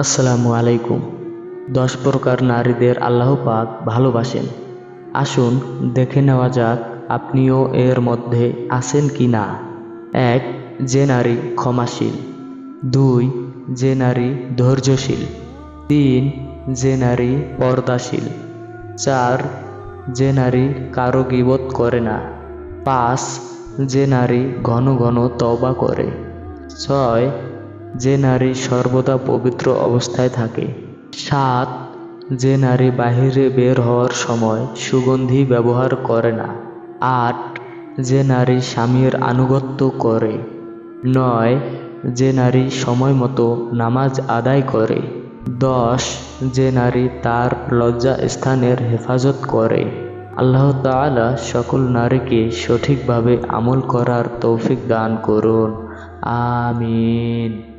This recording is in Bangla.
আসসালামু আলাইকুম। দশ প্রকার নারীদের আল্লাহ পাক ভালোবাসেন। আসুন দেখে নেওয়া যাক আপনিও এর মধ্যে আছেন কি না। এক, যে নারী ক্ষমাশীল। দুই, যে নারী ধৈর্যশীল। তিন, যে নারী পর্দাশীল। চার, যে নারী কারও গিবত করে না। পাঁচ, যে নারী ঘন ঘন তবা করে। ছয় যে নারী সর্বদা পবিত্র অবস্থায় থাকে। সাত, যে নারী বাহিরে বের হওয়ার সময় সুগন্ধি ব্যবহার করে না। আট, যে নারী স্বামীর আনুগত্য করে। নয়, যে নারী সময় মতো নামাজ আদায় করে। দশ, যে নারী তার লজ্জা স্থানের হেফাজত করে। আল্লাহ তাআলা সকল নারীকে সঠিকভাবে আমল করার তৌফিক দান করুন। আমিন।